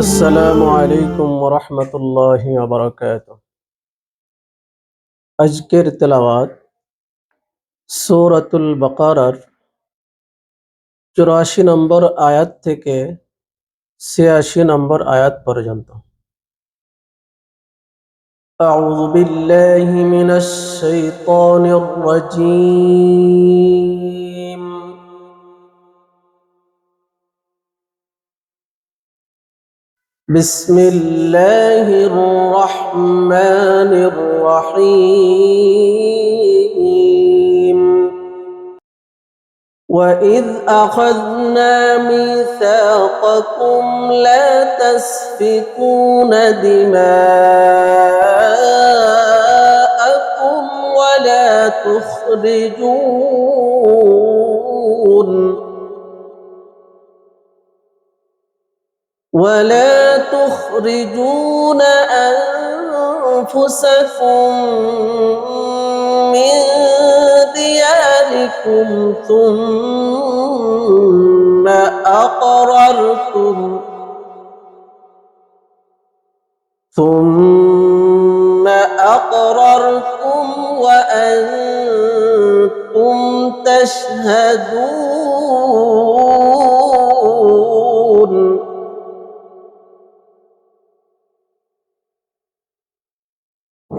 আসসালামু আলাইকুম রহমতুল্লাহ বারকাত আজকের তেলাওয়াত সূরাতুল বাকারার চুরাশি নম্বর আয়াত থেকে ছিয়াশি নম্বর আয়াত পর্যন্ত أعوذ بالله من الشيطان الرجيم بسم الله الرحمن الرحيم. وإذ أخذنا ميثاقكم لا تسفكون دماءكم ولا تخرجون ولا تخرجون أنفسكم من دياركم ثم أقررتم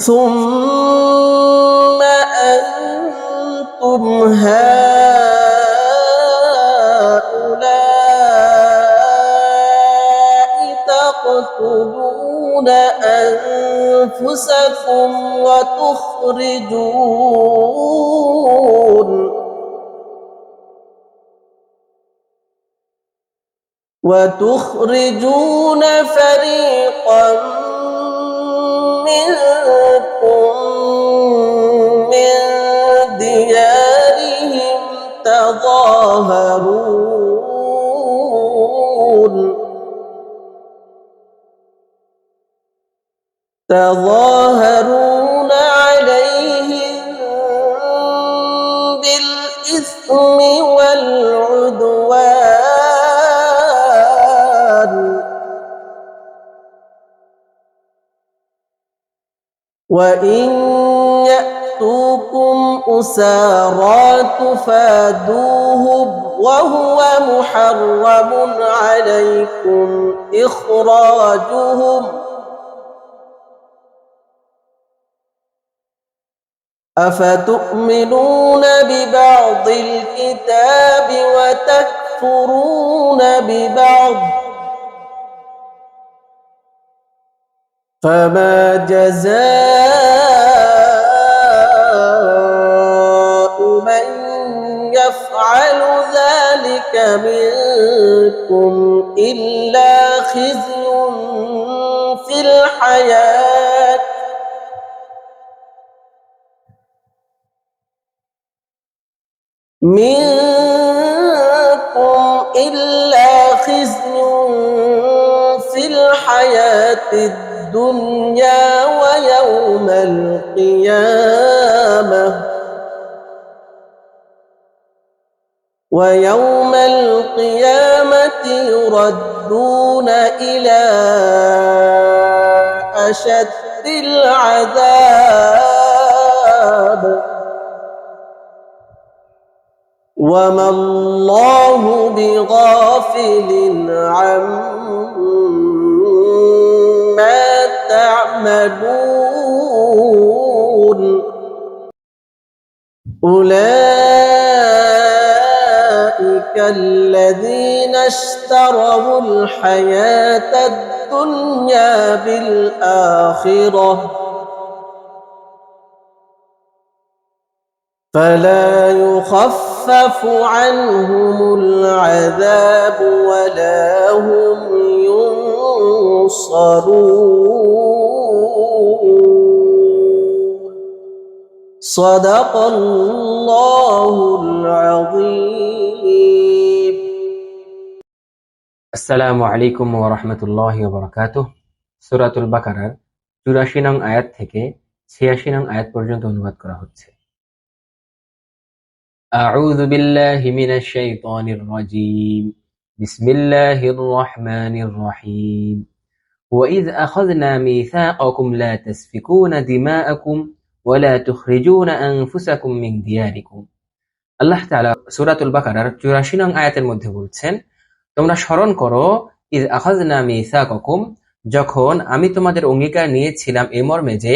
ثم أنتم هؤلاء تقتلون أنفسكم وتخرجون وتخرجون فريقا منكم من ديارهم تظاهرون. تظاهرون عليهم بالإثم والعدوان. وإن يأتوكم أسارى تفادوهم وهو محرم عليكم إخراجهم أفتؤمنون ببعض الكتاب وتكفرون ببعض فما جزاء من يفعل ذلك منكم إلا خزي في الحياة. منكم إلا خزي في الحياة الدنيا. ويوم القيامة. ويوم القيامة يردون إلى أشد العذاب. وما الله بغافل عما تعملون أولئك الذين اشتروا الحياة الدنيا بالآخرة. فلا يخفف عنهم العذاب ولا هم ينصرون صدق الله العظيم আসসালামু আলাইকুম ওয়া রাহমাতুল্লাহি ওয়া বারাকাতুহু সূরাতুল বাকারার 84 নং আয়াত থেকে 86 নং আয়াত পর্যন্ত অনুবাদ করা হচ্ছে আউযু বিল্লাহি মিনাশ শাইতানির রাজীম بسم الله الرحمن الرحيم وإذ أخذنا ميثاقكم لا تسفكون دماءكم ولا تخرجون أنفسكم من دياركم আল্লাহ তাআলা সূরাতুল বাকারার 84 নং আয়াতের মধ্যে বলছেন তোমরা স্মরণ করো ইজ আখাযনা মিসাকাকুম যখন আমি তোমাদের অঙ্গীকার নিয়েছিলাম এ মর্মে যে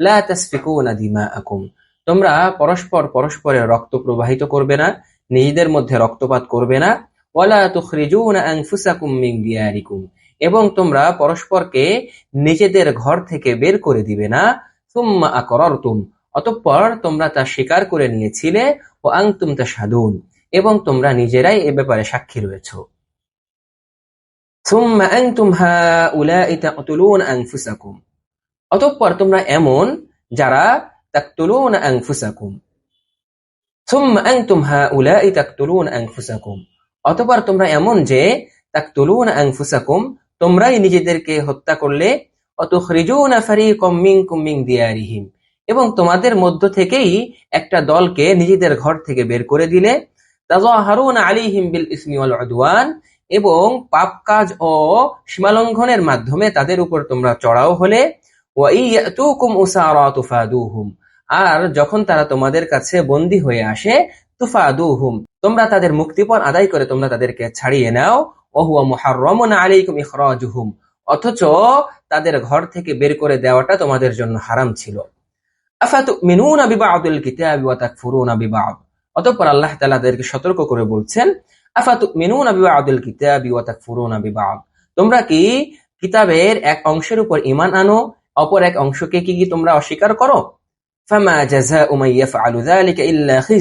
লা তাসফিকুনা দিমাআকুম তোমরা পরস্পর পরস্পরের রক্ত প্রবাহিত করবে না নিজেদের মধ্যে রক্তপাত করবে না ওয়ালা তুখরিজুনা আনফুসাকুম মিন দিয়ারিকুম এবং তোমরা পরস্পরকে নিজেদের ঘর থেকে বের করে দিবে না। সুম্মা অতঃপর তোমরা তা স্বীকার করে নিয়েছিলে, ও আংতুম তাশহাদুন। এবং তোমরা নিজেরাই এ ব্যাপারে সাক্ষী রয়েছো। অতঃপর তোমরা এমন যারা অতঃপর তোমরা এমন যে তাকতুলুন আনফুসাকুম তোমরাই নিজেদেরকে হত্যা করলে এবং তোমাদের মধ্য থেকেই একটা দলকে নিজেদের ঘর থেকে বের করে দিলে এবং পাপ কাজ ও সীমালঙ্ঘনের মাধ্যমে তাদের উপর তোমরা চড়াও হলে আর যখন তারা তোমাদের কাছে বন্দী হয়ে আসে, তুফাদুহুম। তোমরা তাদের মুক্তিপণ আদায় করে তোমরা তাদেরকে ছাড়িয়ে নাও অথচ তাদের ঘর থেকে বের করে দেওয়াটা তোমাদের জন্য হারাম ছিল। অতঃপর আল্লাহ সতর্ক করে বলছেন তোমরা কি কিতাবের এক অংশের উপর ঈমান আনো, অপর এক অংশকে কি তোমরা অস্বীকার করো? ফামা জাযাউ মান ইয়াফআলু যালিকা ইল্লা ফিল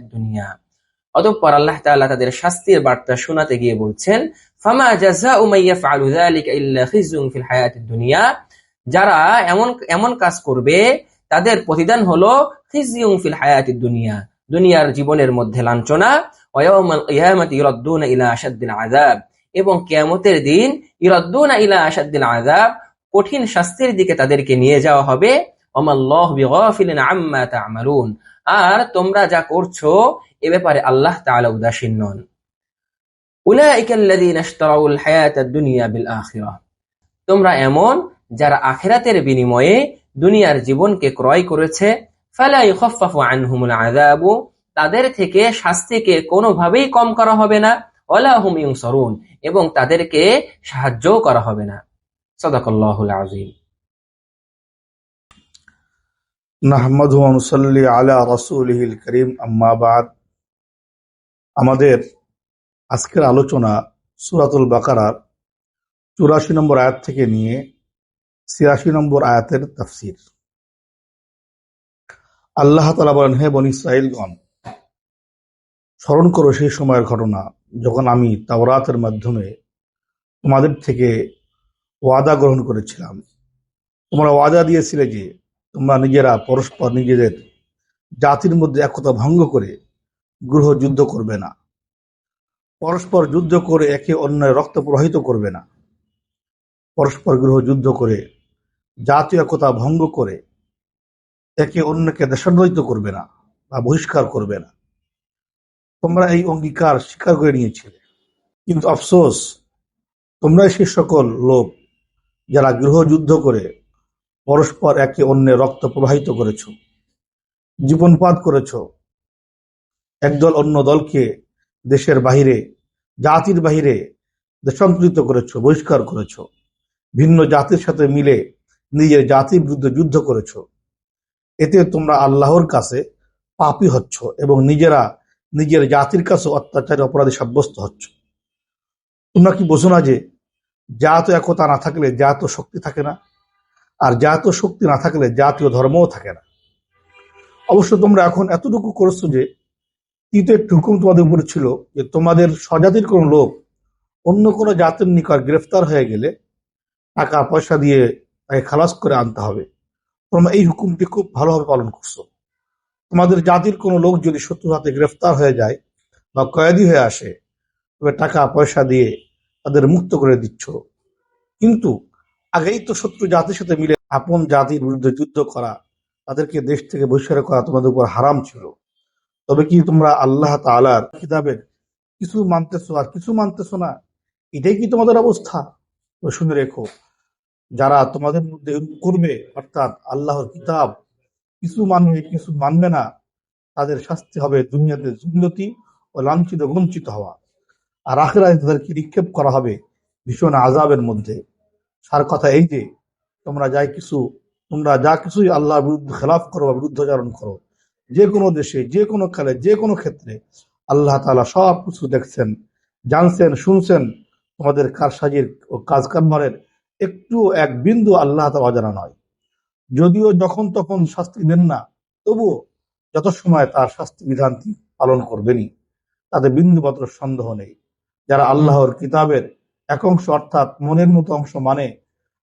দুনিয়া। অতঃপর আল্লাহ তাআলা তাদের শাস্তির বার্তা শোনাতে গিয়ে বলছেন দুনিয়া। যারা এমন এমন কাজ করবে, তাদের প্রতিদান হলো ফিল দুনিয়া, দুনিয়ার জীবনের মধ্যে লাঞ্ছনা। এবং কিয়ামতের দিন ইরাদ্দুনা ইলা আশাদ্দিল আযাব কঠিন শাস্তির দিকে তাদেরকে নিয়ে যাওয়া হবে। আম্মা আর তোমরা যা করছ এ ব্যাপারে আল্লাহ তাআলা উদাসীন নন। তোমরা এমন যারা আখিরাতের বিনিময়ে দুনিয়ার জীবনকে ক্রয় করেছে তাদের থেকে শাস্তিকে কোনোভাবেই কম করা হবে না, ওয়ালা হুম ইউনসারুন, এবং তাদেরকে সাহায্যও করা হবে না। সাদাকাল্লাহুল আযীম। নাহমাদু রাসূলিহিল করিম, আম্মা বাদ। আমাদের আজকের আলোচনা সুরাতুল বাকারার চুরাশি নম্বর আয়াত থেকে নিয়ে ছিয়াশি নম্বর আয়াতের তাফসির। আল্লাহ তাআলা বলেন, হে বনি ইসরাইলগণ স্মরণ করো সেই সময়ের ঘটনা, যখন আমি তাওরাতের মাধ্যমে তোমাদের থেকে ওয়াদা গ্রহণ করেছিলাম। তোমরা ওয়াদা দিয়েছিলে যে তোমরা নিজেরা পরস্পর নিজেদের জাতির মধ্যে একতা ভঙ্গ করে গৃহ যুদ্ধ করবে না। পরস্পর যুদ্ধ করে একে অন্যের রক্ত প্রবাহিত করবে না। পরস্পর গৃহ যুদ্ধ করে জাতীয় একতা ভঙ্গ করে একে অন্যকে দেশান্বিত করবে না বা বহিষ্কার করবে না। তোমরা এই অঙ্গীকার স্বীকার করে নিয়েছিলে। কিন্তু আফসোস তোমরাই সে সকল লোক যারা গৃহযুদ্ধ করে পরস্পর একে অন্যের রক্ত প্রবাহিত করেছ, জীবনপাত করেছ একদল অন্য দলকে দেশের বাহিরে, জাতির বাহিরে দেশান্তরিত করেছ, বহিষ্কার করেছ, ভিন্ন জাতির সাথে মিলে নিজের জাতির বিরুদ্ধে যুদ্ধ করেছ। এতে তোমরা আল্লাহর কাছে পাপী হচ্ছ এবং নিজেরা নিজের জাতির কাছে অত্যাচারী অপরাধী সাব্যস্ত হচ্ছ। তোমরা কি বোঝো না যে জাত একতা না থাকলে জাত শক্তি থাকে না? আর জাতীয় শক্তি না থাকলে জাতীয় ধর্মও থাকে না। অবশ্য তোমরা এখন এতটুকু করেছ যে তৃতীয় একটি হুকুম তোমাদের উপরে ছিল যে তোমাদের স্বজাতির কোনো লোক অন্য কোনো জাতির নিকট গ্রেফতার হয়ে গেলে টাকা পয়সা দিয়ে তাকে খালাস করে আনতে হবে। তোমরা এই হুকুমটি খুব ভালোভাবে পালন করছ। তোমাদের জাতির কোনো লোক যদি শত্রু হাতে গ্রেফতার হয়ে যায় বা কয়েদি হয়ে আসে, তবে টাকা পয়সা দিয়ে তাদের মুক্ত করে দিচ্ছ। কিন্তু আগেই তো শত্রু জাতির সাথে মিলে আপন জাতির বিরুদ্ধে যুদ্ধ করা, তাদেরকে দেশ থেকে বহিষ্কার করা তোমাদের উপর হারাম ছিল। তবে কি তোমরা আল্লাহ তাআলার কিতাবের কিছু মানতেছো আর কিছু মানতেছো না? এটাই কি তোমাদের অবস্থা? শুনে রেখো, যারা তোমাদের মধ্যে করবে, অর্থাৎ আল্লাহর কিতাব কিছু মানবে কিছু মানবে না, তাদের শাস্তি হবে দুনিয়াতে জুল্লতি ও লাঞ্ছিত, বঞ্চিত হওয়া। আর আখেরায় তাদেরকে নিক্ষেপ করা হবে ভীষণ আজাবের মধ্যে। সার কথা এই যে, তোমরা যাই কিছু, তোমরা যা কিছুই আল্লাহর বিরুদ্ধে খেলাফ করো বা বিরুদ্ধাচরণ করো যে কোনো দেশে, যে কোনো খেলে যে কোনো ক্ষেত্রে আল্লাহ তাআলা সব কিছু দেখছেন, জানছেন, শুনছেন। তোমাদের কারসাজির ও কাজ কারবারের একটু এক বিন্দু আল্লাহ তাআলা অজানা নয়। যদিও যখন তখন শাস্তি দেন না, তবুও যত সময় তার শাস্তি বিধান তিনি পালন করবেনই, তাতে বিন্দুমাত্র সন্দেহ নেই। যারা আল্লাহর কিতাবের এক অংশ অর্থাৎ মনের মতো অংশ মানে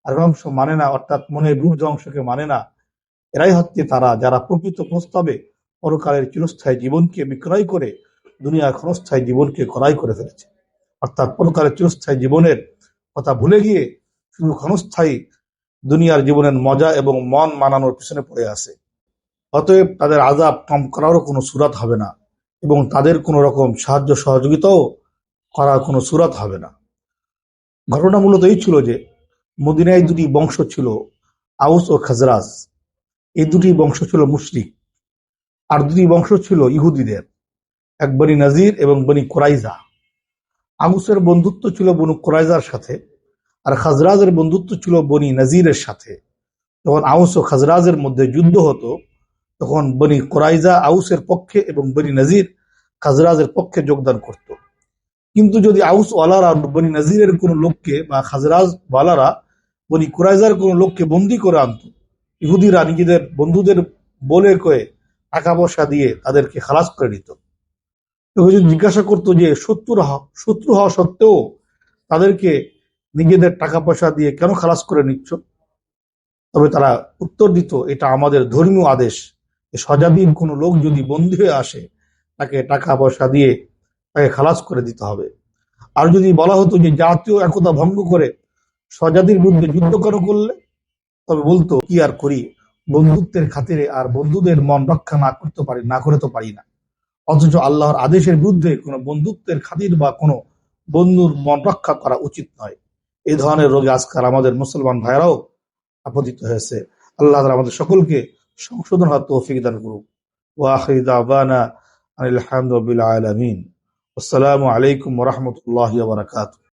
আর অংশ মানে না, অর্থাৎ মনের বিরুদ্ধ অংশকে মানে না, এরাই হচ্ছে তারা, যারা প্রকৃত প্রস্তাবে পরকালের চিরস্থায়ী জীবনকে বিক্রয় করে, দুনিয়ার ক্ষণস্থায়ী জীবনকে ক্রয় করে ফেলেছে। অর্থাৎ পরকালের চিরস্থায়ী জীবনের কথা ভুলে গিয়ে শুধু ক্ষণস্থায়ী দুনিয়ার জীবনের মজা এবং মন মানানোর পিছনে পড়ে আছে। অতএব তাদের আজাব কম করারও কোনো সুরাত হবে না এবং তাদের কোনো রকম সাহায্য সহযোগিতাও করার কোনো সুরাত হবে না। ঘটনা মূলত এই ছিল যে, মদিনায় দুটি বংশ ছিল, আউস ও খাজরাজ। এই দুটি বংশ ছিল মুশরিক। আর দুটি বংশ ছিল ইহুদিদের, এক বনি নাজির এবং বনি কোরাইজা। আউসের বন্ধুত্ব ছিল বনু কোরাইজার সাথে, আর খাজরাজের বন্ধুত্ব ছিল বনি নাজিরের সাথে। যখন আউস ও খাজরাজের মধ্যে যুদ্ধ হতো, তখন বনি কোরাইজা আউসের পক্ষে এবং বনি নাজির খাজরাজের পক্ষে যোগদান করত। কিন্তু যদি আউস ওয়ালারা বনি নাজিরের কোন লোককে বা খাজরাজ ওয়ালারা বনি কুরাইজার কোনো লোককে বন্দি করে আনত, ইহুদিরা নিজেদের বন্ধুদের বলে কয়ে টাকা পয়সা দিয়ে তাদেরকে খালাস করে নিত। যদি জিজ্ঞাসা করতো যে শত্রু শত্রু হওয়া সত্ত্বেও তাদেরকে নিজেদের টাকা পয়সা দিয়ে কেন খালাস করে নিচ্ছ? তবে তারা উত্তর দিত, এটা আমাদের ধর্মীয় আদেশ। সজাদিন কোনো লোক যদি বন্দী হয়ে আসে, তাকে টাকা পয়সা দিয়ে তাকে খালাস করে দিতে হবে। আর যদি বলা হতো যে, জাতীয় একতা ভঙ্গ করে স্বজাতির বিরুদ্ধে যুদ্ধ কেন করলে? তবে বলতো, কি আর করি? বন্ধুত্বের খাতিরে আর বন্ধুদের মন রক্ষা না করতে পারি, না করে তো পারি না। অথচ আল্লাহর আদেশের বিরুদ্ধে কোনো বন্ধুত্বের খাতির বা কোনো বন্ধুর মন রক্ষা করা উচিত নয়। এই ধরনের রোগে আজকাল আমাদের মুসলমান ভাইরাও আপতিত হয়েছে। আল্লাহ আমাদের সকলকে সংশোধন হওয়ার তৌফিক দান করুক। দাওয়ানা আনিল হামদুলিল আসসালামু আলাইকুম রাহমাতুল্লাহি ওয়া বারাকাতুহু।